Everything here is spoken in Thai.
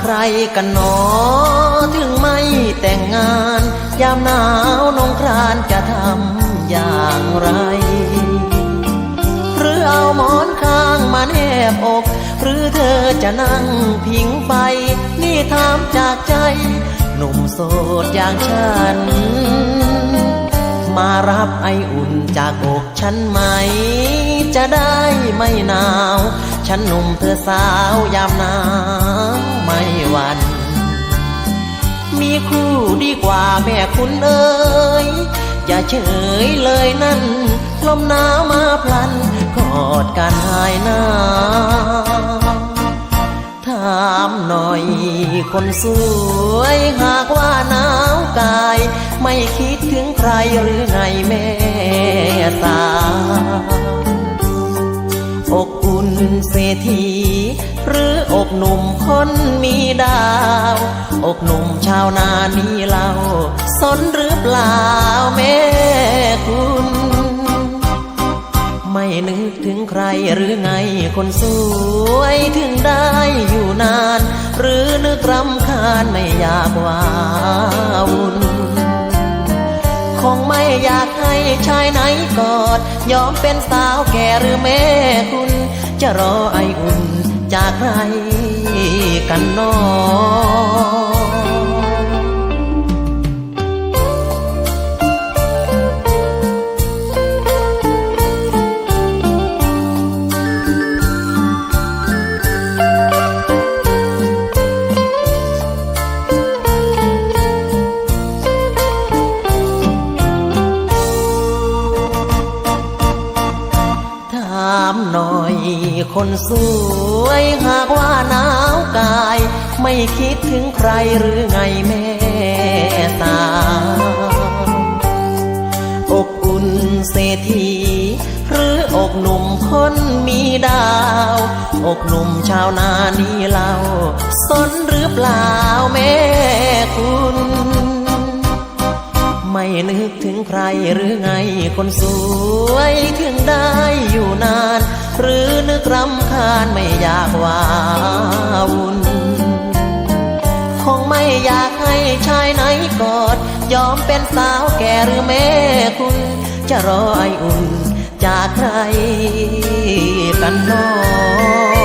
ใครกันหนอ ถึงไม่แต่งงาน ยามหนาวนงครานจะทำอย่างไร หรือเอาหมอนข้างมาแนบอก หรือเธอจะนั่งพิงไป นี่ถามจากใจ หนุ่มโสดอย่างฉัน มารับไออุ่นจากอกฉันไหม จะได้ไม่หนาว ฉันหนุ่มเธอสาวยามหนาวไม่หวันมีคู่ดีกว่าแม่คุณเอ๋ยอย่าเฉยเลยนั่น ลมหนาวมาพลันกอดกันหายหนาวถามหน่อยคนสวยหากว่าหนาวกาย ไม่คิดถึงใครหรือไงแม่สา เศรษฐีหรืออกหนุ่มคนมีดาว อกหนุ่มชาวนานี้เล่าสนหรือเปล่าแม่คุณ ไม่นึกถึงใครหรือไงคนสวยถึงได้อยู่นาน หรือนึกรำคาญไม่อยากว่าวุ่นคงไม่อยากให้ชายไหนกอด ยอมเป็นสาวแก่หรือแม่ จะรอไออุ่นจากใครกันนอ อยคนสวย หากว่าหนาวกาย ไม่คิดถึงใครหรือไงแม่สาอกอุ่นเศรษฐีหรืออกหนุ่มคนมีดาว อกหนุ่มชาวนานี้เล่าสนหรือเปล่าแม่คุณไม่นึกถึงใครหรือไงคนสวย ถึงได้อยู่ หรือนึกรำคาญไม่อยากว่าวุ่นคงไม่อยากให้ชายไหนกอด ยอมเป็นสาวแก่หรือแม่คุณ จะรอไออุ่นจากใครกันนอ